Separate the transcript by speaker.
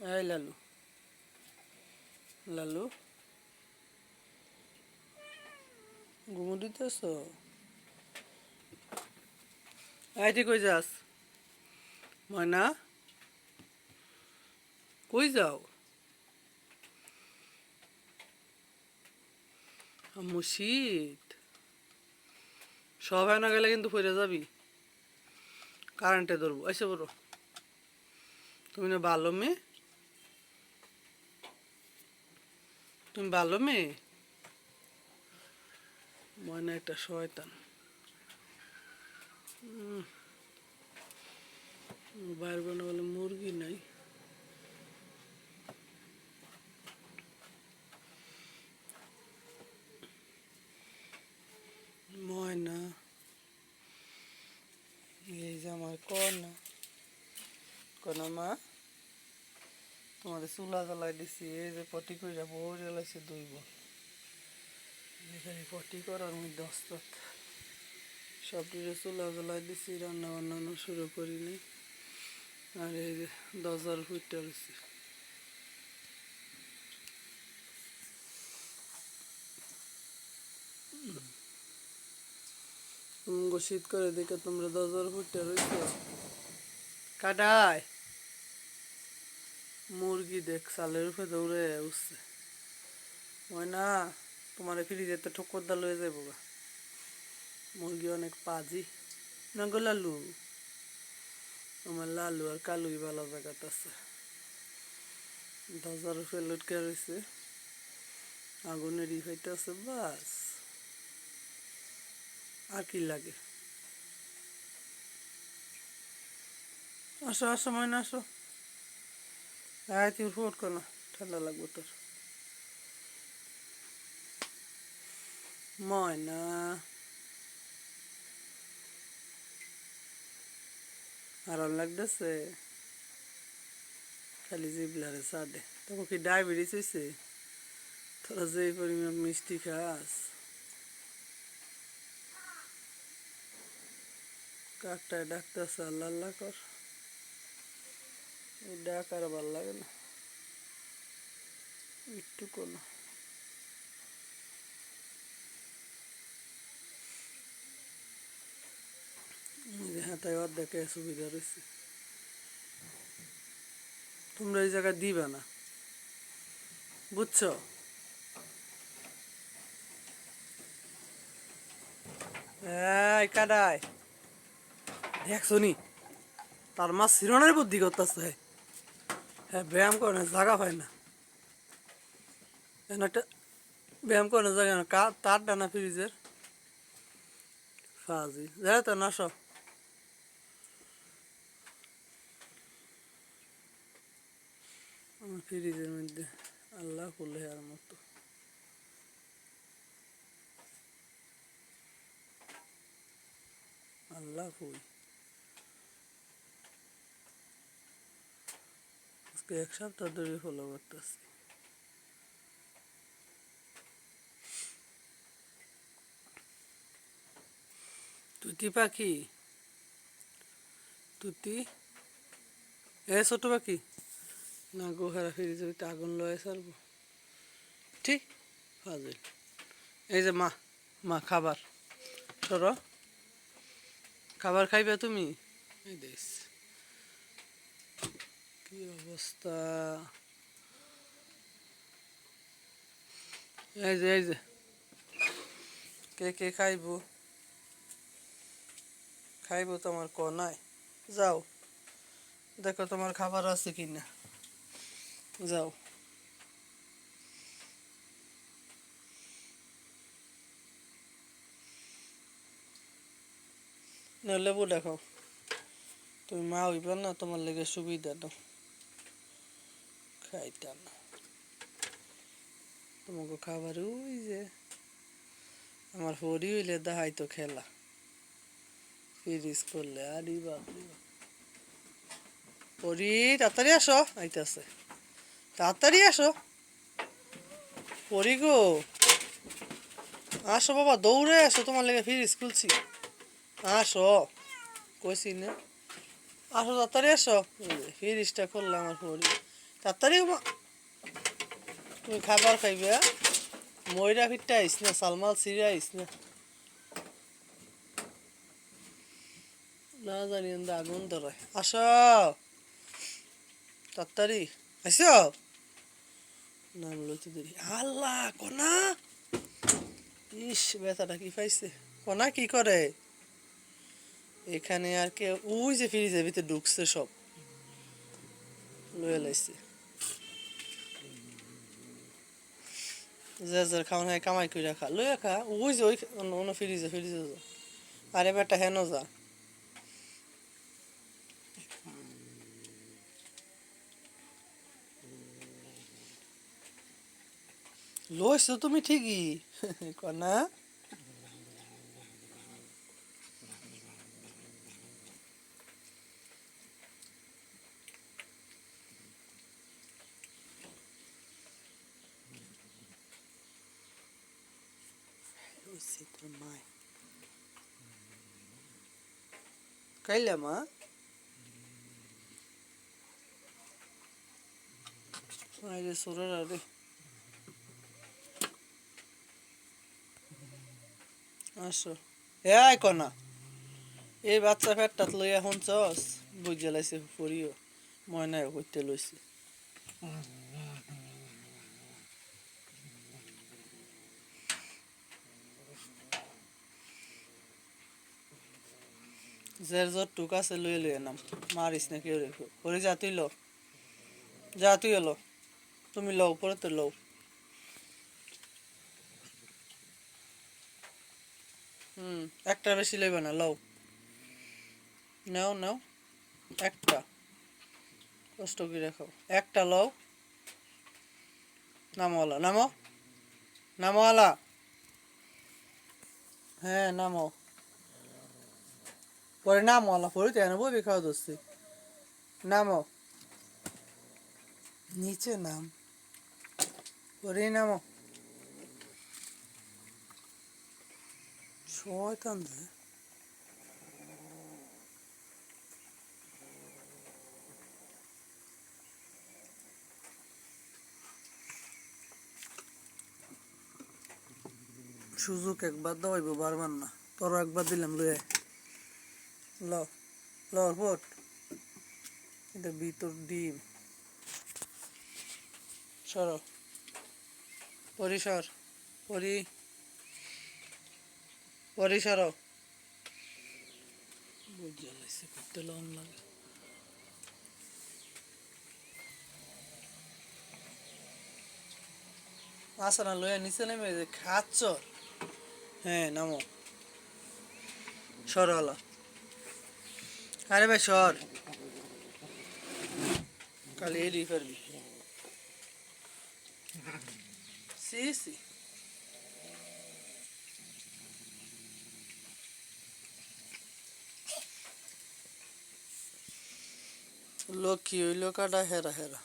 Speaker 1: এই লালু। লালু। ঘুমো দিতেছ? এই তুই কই যাস? ময়না? কই যাও? মুশিদ সব না গেলে কিন্তু ফিরে যাবি। কারেন্টে ধরবো। এসে বড় তুমি না ভালো মেয়ে? তুমি ভালো মেয়ে? মনে একটা শয়তান। বানা বলে মুরগি নাই। ময়না, এই যে আমার কন্যা কন্যা মা? তোমাদের চুলা জ্বালাই দিছি, এই যে পটি করে বউ জ্বালাইছে দুই বোন এখানে পটি করার মধ্যে অস্তাত সব কিছু চুলা জ্বালাই দিছি রান্না বান্নানো শুরু করিনি। আর এই যে দরজার ফুটতে রয়েছে শীত করে দেখে তোমরা দরজার ফুটতে রয়েছে কাটায়? মুরগি দেখ, চালের উপরে দৌড়ে উঠছে। হয় না, তোমার ফ্রিজে তো ঠোকর দা লয়ে যাব গা। মুরগি অনেক পাজি। না গো লালু, আমার লালু আর কালুই ভালো জায়গাতে আছে। দরজার উপরে লটকে রয়েছে আগুনের ই আছে, বাস। আর কি লাগে? আসো আসো, ময়না, আসো। হ্যাঁ তুই ফোট কর না ঠান্ডা লাগবে তোর ময়না আরাম লাগতেছে খালি জিবলারে সাদে তখন কি ডায়াবেটিস হয়েছে তোরা যে পরিমাণ মিষ্টি খাস কাকটায় ডাকতেছে আল্লাহ আল্লাহ কর ডাক আর ভালো লাগে না। একটু কোনো হাতায় অর্ধেকে সুবিধা রয়েছে। তোমরা এই জায়গায় দিবে না। বুঝছ? এই কাদায়। দেখছ নি তার মা শিরনের বুদ্ধি করতেছে। হ্যাঁ ব্যায়াম করে না জায়গা পায় না। এখানে একটা ব্যায়াম করে না জায়গা না। তার ডানা ফ্রিজের। ফাজি। যাই তো না সব ফ্রিজের মধ্যে আল্লাহ করলে আর মতো। আল্লাহ ফুল আজকে এক সপ্তাহ ধরে ফলো করতেছি। তুতি পাখি? তুতি এ ছোট পাখি। না গোহারা ফিরে যাবি আগুন লয়ে সারবো ঠিক? ফাজিল। এই যে মা মা, খাবার। সর। খাবার খাইবে তুমি? এই কি অবস্থা? এই যে এই যে। কে কে খাইবো? খাইবো তোমার যাও। দেখো তোমার খাবার আছে কি না যাও। না, লেবু দেখো তুমি মা হইবা না, তোমার লেগে সুবিধা দাও। খাইতা না। তোমাকে খাবার ওই যে, আমার হরি হইলে দেখাই তো খেলা। ফিরিস করলে, আরে বাপরে বাপ। পরি তাড়াতাড়ি আসো, আইতাছে। তাড়াতাড়ি আসো। পরি গো। আসো বাবা, দৌড়ে আসো, তোমার লেগে ফিরিস খুলছি। আসো। কইছি না। আসো, তাড়াতাড়ি আসো। ফিরিসটা করলাম আমার পরি তাড়াতাড়ি তুমি খাবার খাইবে আ? ময়রা ফিরটা আইস না, সালমাল সিরে আইস না। না জানি আগুন ধরায়। আস। তাড়াতাড়ি। আইস? নাম লইতে দেরি। আল্লাহ, কনা? ইস, ব্যথাটা কি পাইছে? কনা কি করে? এখানে আর কে ওই যে ফ্রিজের ভিতরে ঢুকছে সব। লয়ে লাইছে। যার যার খাওয়া হয় কামাই করে খা লয়ে খা ওই যে ওই অন্য ফ্রিজে ফ্রিজে যা আরে বেটা হেন যা লইছো তুমি ঠিকই কনা কাইলা মা আরে সোরার আরে আসো এ আয় কনা এই বাচ্চা ফেটটাত লইয়া চস বুঝে লাইছে পড়িও ময়নায় করতে লইছে। জের জর টুক আছে লই লইয়া নাম মারিস না কেউ রেখো ওরে যা, তুই যা তুই তুমি লও পরে তো হুম একটা বেশি লইবে না, লও। নাও নাও। একটা। কষ্ট করে রাখো একটা লও। নামওয়ালা। নামো। নামওয়ালা। হ্যাঁ নামো। পরে নামওয়ালা পরে তো এনে বই খাওয়া দোস্তি নামো নিচে নাম পরে নামো শয়তান রে সুযোগ একবার দেওয়াইব বারবার না তোর একবার দিলাম লয়ে ল ল ফোট এটা ভিতর ডিম। সর। পরিসর পরি। পরিসর বুঝে লাইছে করতে লন লাগে। আসা না লয়ে নিচে নেমে যে খাচ্ছ? হ্যাঁ নামো। সর হলো আরে ভাই সর কালি এড়িয়ে পারবি সি সি লক্ষ্মী হইল কাটা হেরা হেরা